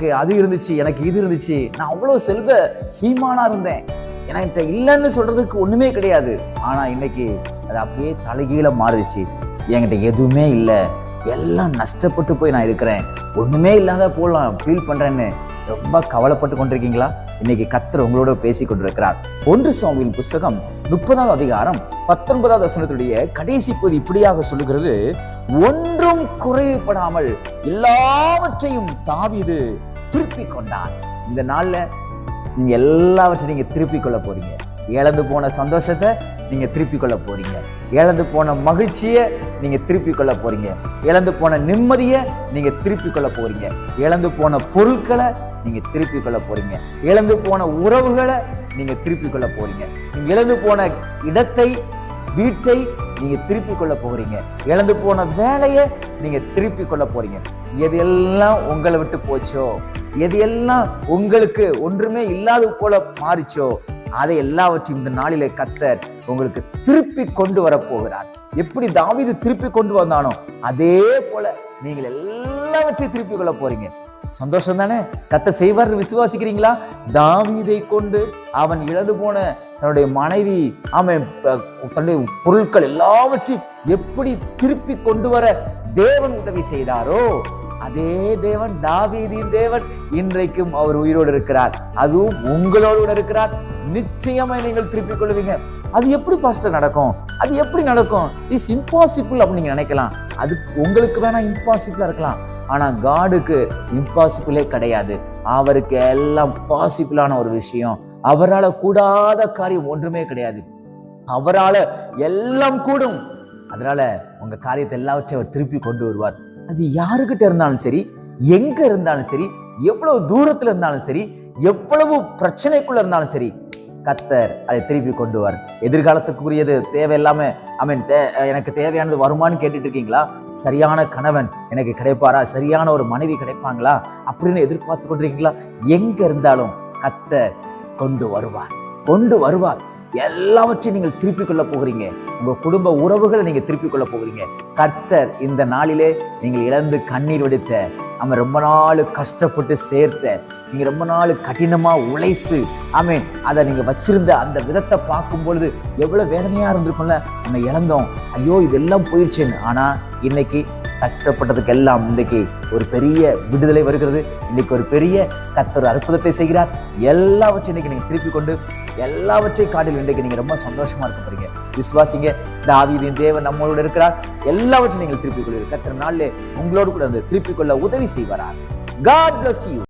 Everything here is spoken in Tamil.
எனக்கு அது இருந்துச்சு எனக்கு இது இருந்துச்சு. நான் அவ்வளோ செல்வ சீமானா இருந்தேன். என்கிட்ட இல்லைன்னு சொல்றதுக்கு ஒண்ணுமே கிடையாது. ஆனா இன்னைக்கு அது அப்படியே தலைகீழ மாறிடுச்சு. என்கிட்ட எதுவுமே இல்லை. எல்லாம் நஷ்டப்பட்டு போய் நான் இருக்கிறேன். ஒண்ணுமே இல்லாத போலாம் ஃபீல் பண்றேன்னு ரொம்ப கவலைப்பட்டு கொண்டிருக்கீங்களா? இன்னைக்கு கத்தர் உங்களோட பேசி கொண்டிருக்கிறார். ஒன்று சுவாமியின் புஸ்தகம் முப்பதாவது அதிகாரம் பத்தொன்பதாவது வசனத்துடைய கடைசி பகுதி இப்படியாக சொல்லுகிறது ஒன்றும் குறைவுபடாமல் எல்லாவற்றையும் தாவிது திருப்பி கொண்டான் இந்த நாளில் நீங்கள் எல்லாவற்றையும் நீங்கள் திருப்பி கொள்ள போகிறீங்க இழந்து போன சந்தோஷத்தை நீங்கள் திருப்பி கொள்ள போகிறீங்க இழந்து போன மகிழ்ச்சியை நீங்கள் திருப்பி கொள்ள போகிறீங்க இழந்து போன நிம்மதியை நீங்கள் திருப்பி கொள்ள போகிறீங்க இழந்து போன பொருட்களை நீங்கள் திருப்பி கொள்ள போகிறீங்க இழந்து போன உறவுகளை நீங்கள் திருப்பி கொள்ள போகிறீங்க நீங்கள் இழந்து போன இடத்தை வீட்டை நீங்க திருப்பி கொள்ள போகிறீங்க. இழந்து போன வேலையை நீங்க திருப்பி கொள்ள போறீங்க. எது எல்லாம் உங்களை விட்டு போச்சோ எது எல்லாம் உங்களுக்கு ஒன்றுமே இல்லாத போல மாறிச்சோ அதை எல்லாவற்றையும் இந்த நாளிலே கத்தர் உங்களுக்கு திருப்பி கொண்டு வர போகிறார். எப்படி தாவிது திருப்பி கொண்டு வந்தானோ அதே போல நீங்கள் எல்லாவற்றையும் திருப்பி கொள்ள போறீங்க. சந்தோஷம் தானே கத்த செய்வார் விசுவாசிக்கிறீங்களா? தாவீதை கொண்டு அவன் இழந்து போன தன்னுடைய மனைவி அவன் தன்னுடைய பொருட்கள் எல்லாவற்றையும் எப்படி திருப்பி கொண்டு வர தேவன் உதவி செய்தாரோ அதே தேவன் தாவீதியின் தேவன் இன்றைக்கும் அவர் உயிரோடு இருக்கிறார். அதுவும் உங்களோடு கூட இருக்கிறார். நிச்சயமா நீங்கள் திருப்பிக் கொள்வீங்க. அது எப்படி பாஸ்டர் நடக்கும்? அது எப்படி நடக்கும்? இஸ் இம்பாசிபிள் அப்படின்னு நீங்க நினைக்கலாம். அது உங்களுக்கு வேணா இம்பாசிபிளா இருக்கலாம். ஆனா காடுக்கு இம்பாசிபிளே கிடையாது. அவருக்கு எல்லாம் பாசிபிளான ஒரு விஷயம். அவரால கூடாத காரியம் ஒன்றுமே கிடையாது. அவரால எல்லாம் கூடும். அதனால் உங்கள் காரியத்தை எல்லாவற்றையும் அவர் திருப்பி கொண்டு வருவார். அது யாருக்கிட்ட இருந்தாலும் சரி எங்கே இருந்தாலும் சரி எவ்வளவு தூரத்தில் இருந்தாலும் சரி எவ்வளவு பிரச்சனைக்குள்ளே இருந்தாலும் சரி கத்தர் அதை திருப்பி கொண்டு வார் எதிர்காலத்துக்குரியது தேவையில்லாம தே எனக்கு தேவையானது வருமான்னு கேட்டுட்டு இருக்கீங்களா? சரியான கணவன் எனக்கு கிடைப்பாரா? சரியான ஒரு மனைவி கிடைப்பாங்களா? அப்படின்னு எதிர்பார்த்து கொண்டிருக்கீங்களா? எங்க இருந்தாலும் கத்தர் கொண்டு வருவார். கொண்டு வருவார். எல்லாவற்றையும் நீங்கள் திருப்பிக் கொள்ள போகிறீங்க. உங்க குடும்ப உறவுகளை நீங்க திருப்பிக் கொள்ள போகிறீங்க. கர்த்தர் இந்த நாளிலே நீங்கள் இழந்து கண்ணீர் வடித்த அவன் ரொம்ப நாள் கஷ்டப்பட்டு சேர்த்த நீங்கள் ரொம்ப நாள் கடினமா உழைத்து ஆமென் அதை நீங்கள் வச்சிருந்த அந்த விதத்தை பார்க்கும் பொழுது எவ்வளோ வேதனையாக இருந்திருக்கும்ல. நம்ம இழந்தோம். ஐயோ இதெல்லாம் போயிடுச்சுன்னு. ஆனால் இன்னைக்கு கஷ்டப்பட்டதுக்கு எல்லாம் ஒரு பெரிய விடுதலை வருகிறது. இன்னைக்கு ஒரு பெரிய கத்தர் அற்புதத்தை செய்கிறார். எல்லாவற்றையும் இன்னைக்கு நீங்க திருப்பி கொண்டு எல்லாவற்றையும் காட்டில் இன்றைக்கு நீங்க ரொம்ப சந்தோஷமா இருக்க போறீங்க. விசுவாசிங்க தாவீதின் தேவன் நம்மளோட இருக்கிறார். எல்லாவற்றையும் நீங்கள் திருப்பிக் கொள்வீர்கள் கத்தர் நாளில் உங்களோடு கூட இருந்து திருப்பிக் கொள்ள உதவி செய்வாரா காட் பிளஸ் யூ